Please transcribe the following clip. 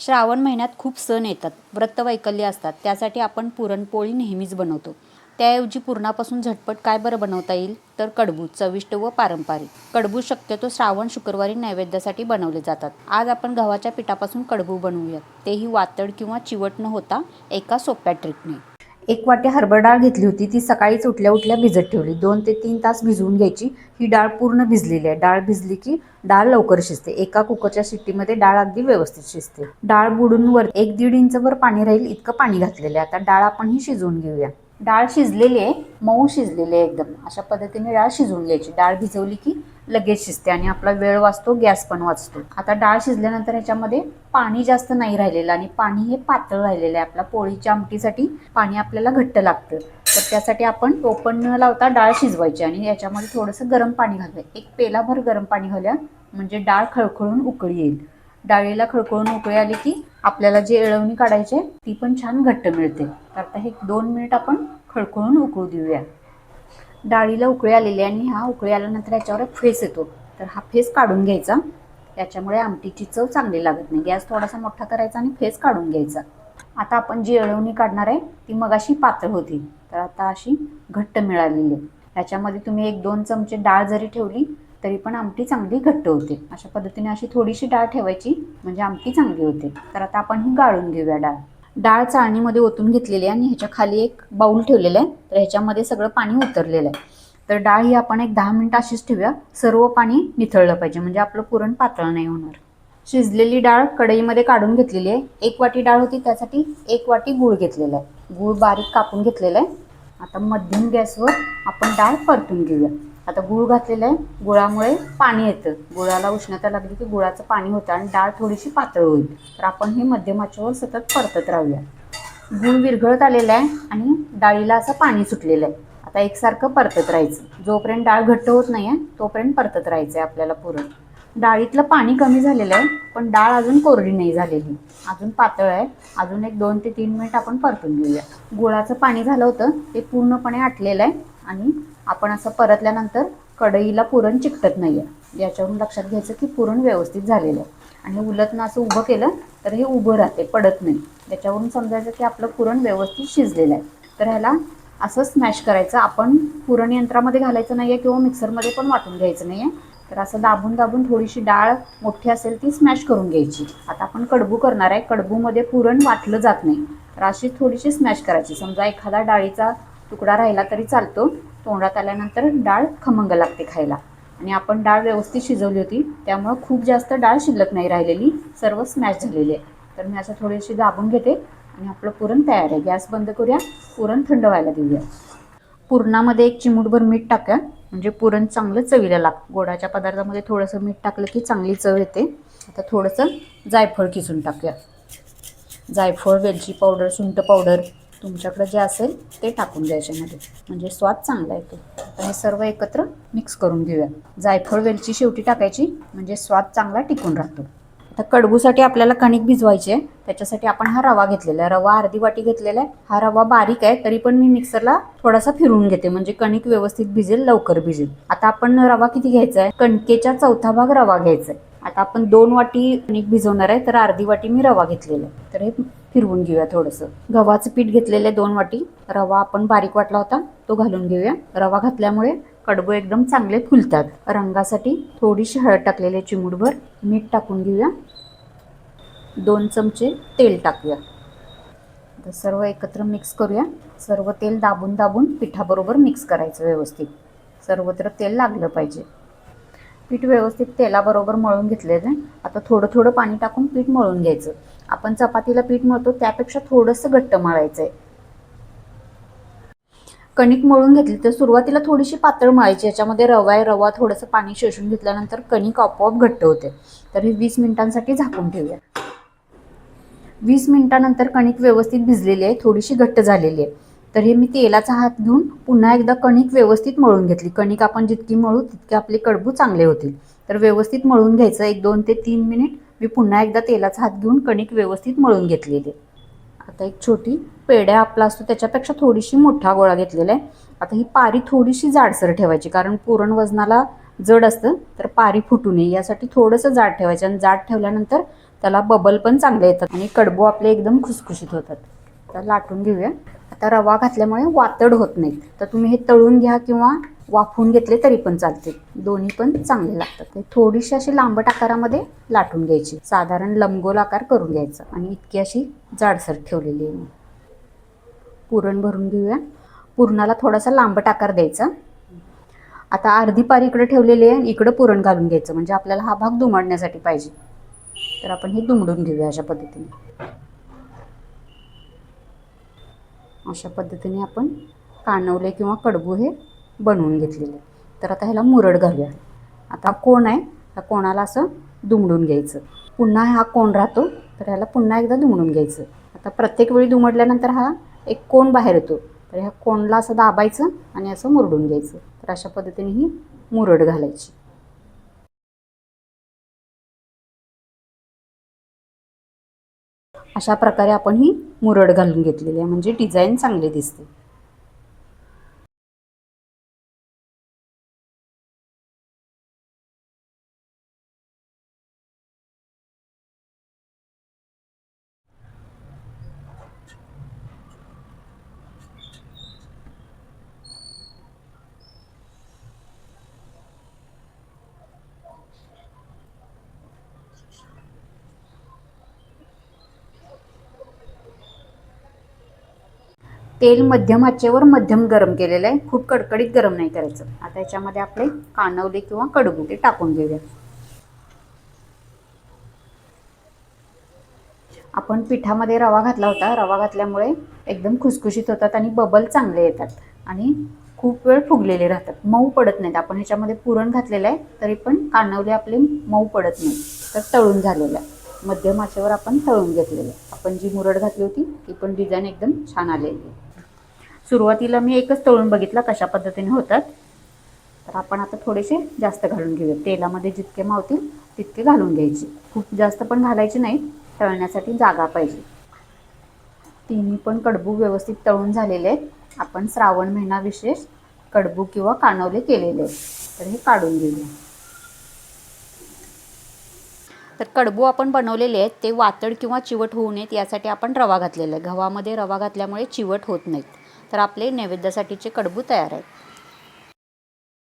श्रावण महिन्यात खूप सण येतात व्रतवैकल्य असतात त्यासाठी आपण पुरणपोळी नेहमीच बनवतो. त्याऐवजी पुरणापासून झटपट काय बरं बनवता येईल? तर कडबूज चविष्ट व पारंपरिक. कडबूज शक्यतो श्रावण शुक्रवारी नैवेद्यासाठी बनवले जातात. आज आपण गव्हाच्या पिठापासून कडबू बनवूयात. तेही वातड किंवा चिवट न होता एका सोप्या ट्रिकने. एक वाटी हरभर डाळ घेतली होती. ती सकाळीच उठल्या उठल्या भिजत ठेवली. दोन ते तीन तास भिजवून घ्यायची. ही डाळ पूर्ण भिजलेली आहे. डाळ भिजली की डाळ लवकर शिजते. एका कुकरच्या शिट्टीमध्ये डाळ अगदी व्यवस्थित शिजते. डाळ बुडून वर एक दीड इंचवर पाणी राहील इतकं पाणी घातलेलं आहे. आता डाळ आपण ही शिजवून घेऊया. डाळ शिजलेली आहे. मऊ शिजलेली आहे एकदम. अशा पद्धतीने डाळ शिजवून घ्यायची. डाळ भिजवली की लगेच शिजते आणि आपला वेळ वाचतो गॅस पण वाचतो. आता डाळ शिजल्यानंतर ह्याच्यामध्ये पाणी जास्त नाही राहिलेलं आणि पाणी हे पातळ राहिलेलं आहे. आपल्या पोळीच्या आमटीसाठी पाणी आपल्याला घट्ट लागतं. तर त्यासाठी आपण टोपण न लावता डाळ शिजवायची आणि याच्यामध्ये थोडंसं गरम पाणी घालूया. एक पेलाभर गरम पाणी घालूया म्हणजे डाळ खळखळून उकळी येईल. डाळीला खळखळून उकळी आली की आपल्याला जी एळवणी काढायची आहे ती पण छान घट्ट मिळते तर आता हे दोन मिनिट आपण खळखळून उकळू देऊया. डाळीला उकळी आलेली आणि हा उकळी आल्यानंतर याच्यावर एक फेस येतो. तर हा फेस काढून घ्यायचा. त्याच्यामुळे आमटीची चव चांगली लागत नाही. गॅस थोडासा मोठा करायचा आणि फेस काढून घ्यायचा. आता आपण जी अळवणी काढणार आहे ती मग अशी पातळ होती. तर आता अशी घट्ट मिळालेली आहे. याच्यामध्ये तुम्ही एक दोन चमचे डाळ जरी ठेवली तरी पण आमटी चांगली घट्ट होते. अशा पद्धतीने अशी थोडीशी डाळ ठेवायची म्हणजे आमटी चांगली होते. तर आता आपण ही गाळून घेऊया डाळ. डाळ चाळणीमध्ये ओतून घेतलेली आहे आणि ह्याच्या खाली एक बाऊल ठेवलेला आहे. तर ह्याच्यामध्ये सगळं पाणी उतरलेलं आहे. तर डाळ ही आपण एक दहा मिनटं अशीच ठेवूया. सर्व पाणी निथळलं पाहिजे. म्हणजे आपलं पुरण पातळ नाही होणार. शिजलेली डाळ कढईमध्ये काढून घेतलेली आहे. एक वाटी डाळ होती त्यासाठी एक वाटी गूळ घेतलेला आहे. गूळ बारीक कापून घेतलेला आहे. आता मध्यम गॅसवर आपण डाळ परतून घेऊया. आता गूळ घातलेला आहे. गुळामुळे पाणी येतं. गुळाला उष्णता लागली की गुळाचं पाणी होतं आणि डाळ थोडीशी पातळ होईल. तर आपण हे मध्यमाच्यावर सतत परतत राहूया. गूळ विरघळत आलेला आहे आणि डाळीला असं पाणी सुटलेलं आहे. आता एकसारखं परतत राहायचं. जोपर्यंत डाळ घट्ट होत नाही आहे तोपर्यंत परतत राहायचं आहे आपल्याला पुरण डाळीतलं पाणी कमी झालेलं आहे पण डाळ अजून कोरडी नाही झालेली. अजून पातळ आहे. अजून एक दोन ते तीन मिनिट आपण परतून घेऊया. गुळाचं पाणी झालं होतं ते पूर्णपणे आटलेलं आहे आणि आपण असं परतल्यानंतर कढईला पुरण चिकटत नाही आहे याच्यावरून लक्षात घ्यायचं की पुरण व्यवस्थित झालेलं आहे. आणि उलटनं असं उभं केलं तर हे उभं राहते पडत नाही. त्याच्यावरून समजायचं की आपलं पुरण व्यवस्थित शिजलेलं आहे. तर ह्याला असं स्मॅश करायचं. आपण पुरण यंत्रामध्ये घालायचं नाही आहे किंवा मिक्सरमध्ये पण वाटून घ्यायचं नाही आहे तर असं दाबून दाबून थोडीशी डाळ मोठी असेल ती स्मॅश करून घ्यायची. आता आपण कडबू करणार आहे. कडबूमध्ये पुरण वाटलं जात नाही. तर अशी थोडीशी स्मॅश करायची. समजा एखादा डाळीचा तुकडा राहिला तरी चालतो. तोंडात आल्यानंतर डाळ खमंग लागते खायला. आणि आपण डाळ व्यवस्थित शिजवली होती त्यामुळं खूप जास्त डाळ शिल्लक नाही राहिलेली सर्व स्मॅश झालेली आहे. तर मी असं थोडीशी दाबून घेते आणि आपलं पुरण तयार आहे. गॅस बंद करूया पुरण थंड व्हायला देऊया. पुरणामध्ये एक चिमूटभर मीठ टाका म्हणजे पुरण चांगलं चवीला लाग. गोडाच्या पदार्थामध्ये थोडंसं मीठ टाकलं की चांगली चव येते. आता थोडंसं जायफळ किसून टाकूया. जायफळ वेलची पावडर सुंठ पावडर तुमच्याकडे जे असेल ते टाकून द्या म्हणजे स्वाद चांगला येतो. आता हे सर्व एकत्र मिक्स करून घेऊया. जायफळ वेलची शेवटी टाकायची म्हणजे स्वाद चांगला टिकून राहतो. आता कडबूसाठी आपल्याला कणिक भिजवायची आहे. त्याच्यासाठी आपण हा रवा घेतलेला आहे. रवा अर्धी वाटी घेतलेला आहे. हा रवा बारीक आहे तरी पण मी मिक्सरला थोडासा फिरवून घेते. म्हणजे कणिक व्यवस्थित भिजेल लवकर भिजेल. आता आपण रवा किती घ्यायचा आहे? कणकेच्या चौथा भाग रवा घ्यायचा आहे. आता आपण दोन वाटी कणिक भिजवणार आहे तर अर्धी वाटी मी रवा घेतलेला आहे. तर हे फिरवून घेऊया थोडंसं. गव्हाचं पीठ घेतलेलं आहे दोन वाटी. रवा आपण बारीक वाटला होता तो घालून घेऊया. रवा घातल्यामुळे कडबू एकदम चांगले फुलतात. रंगासाठी थोडीशी हळद टाकलेली चिमूटभर मीठ टाकून घेऊया. दोन चमचे तेल टाकूया. तर सर्व एकत्र मिक्स करूया. सर्व तेल दाबून दाबून पिठाबरोबर मिक्स करायचं व्यवस्थित. सर्वत्र तेल लागलं पाहिजे. पीठ व्यवस्थित तेलाबरोबर मळून घेतलेलं आहे. आता थोडं थोडं पाणी टाकून पीठ मळून घ्यायचं. आपण चपातीला पीठ मळतो त्यापेक्षा थोडंसं घट्ट मळायचं आहे कणिक मळून घेतली तर सुरुवातीला थोडीशी पातळ मळायची याच्यामध्ये रवा आहे रवा थोडंसं पाणी शोषून घेतल्यानंतर कणिक आपोआप घट्ट होते. तर हे वीस मिनिटांसाठी झाकून ठेवूया. वीस मिनिटानंतर कणिक व्यवस्थित भिजलेली आहे थोडीशी घट्ट झालेली आहे. तर हे मी तेलाचा हात घेऊन पुन्हा एकदा कणिक व्यवस्थित मळून घेतली. कणिक आपण जितकी मळू तितके आपले कडबू चांगले होतील. तर व्यवस्थित मळून घ्यायचं एक दोन ते तीन मिनिट. मी पुन्हा एकदा तेलाचा हात घेऊन कणिक व्यवस्थित मळून घेतलेली. आहे आता एक छोटी पेड्या आपला असतो त्याच्यापेक्षा थोडीशी मोठा गोळा घेतलेला आहे. आता ही पारी थोडीशी जाडसर ठेवायची कारण पुरण वजनाला जड असतं तर पारी फुटू नये. यासाठी थोडंसं जाड ठेवायचं आणि जाड ठेवल्यानंतर त्याला बबल पण चांगले येतात आणि कडबू आपले एकदम खुसखुशीत होतात. तर लाटून घेऊया. आता रवा घातल्यामुळे वातड होत नाहीत. तर तुम्ही हे तळून घ्या किंवा वाफवून घेतले तरी पण चालते दोन्ही पण चांगले लागतात. ते थोडीशी अशी लांबट आकारामध्ये लाटून घ्यायची. साधारण लंबगोल आकार करून घ्यायचा आणि इतकी अशी जाडसर ठेवलेली आहे पुरण भरून घेऊया. पुरणाला थोडासा लांबट आकार द्यायचा. आता अर्धी पारी इकडे ठेवलेली आहे आणि इकडं पुरण घालून घ्यायचं. म्हणजे आपल्याला हा भाग दुमडण्यासाठी पाहिजे. तर आपण हे दुमडून घेऊया अशा पद्धतीने. अशा पद्धतीने आपण कानवले किंवा कडबू हे बनवून घेतलेलं तर आता ह्याला मुरड घालूया. आता कोण आहे? ह्या कोणाला असं दुमडून घ्यायचं. पुन्हा हा कोण राहतो? तर ह्याला पुन्हा एकदा दुमडून घ्यायचं. आता प्रत्येक वेळी दुमडल्यानंतर हा एक कोण बाहेर येतो? तर ह्या कोणला असं दाबायचं आणि असं मुरडून घ्यायचं. तर अशा पद्धतीने ही मुरड घालायची. अशा प्रकारे आपण ही मुरड घालून घेतलेली आहे. म्हणजे डिझाईन चांगली दिसते. तेल मध्यम आचेवर मध्यम गरम केलेलं आहे. खूप कडकडीत गरम नाही करायचं. आता याच्यामध्ये आपले कानवले किंवा कडबुटे टाकून घेऊया. आपण पिठामध्ये रवा घातला होता. रवा घातल्यामुळे एकदम खुसखुशीत होतात आणि बबल चांगले येतात. आणि खूप वेळ फुगलेले राहतात. मऊ पडत नाहीत. आपण ह्याच्यामध्ये पुरण घातलेलं आहे तरी पण कानवले आपले मऊ पडत नाही तर तळून झालेलं आहे. मध्यम आचेवर आपण तळून घेतलेलं आहे. आपण जी मुरड घातली होती ती पण डिझाईन एकदम छान आलेली आहे. सुरुवातीला मी एकच तळून बघितला कशा पद्धतीने होतात. तर आपण आता थोडेसे जास्त घालून घेऊया तेलामध्ये जितके मावतील तितके घालून घ्यायचे. खूप जास्त पण घालायचे नाही तळण्यासाठी जागा पाहिजे. तिन्ही पण कडबू व्यवस्थित तळून झालेले आहेत. आपण श्रावण महिना विशेष कडबू किंवा कानवले केलेले आहेत. तर हे काढून घेऊया. तर कडबू आपण बनवलेले आहेत ते वातड किंवा चिवट होऊ नयेत यासाठी आपण रवा घातलेला आहे. गव्हामध्ये रवा घातल्यामुळे चिवट होत नाहीत. तर आपले नैवेद्यासाठीचे कडबू तयार आहेत.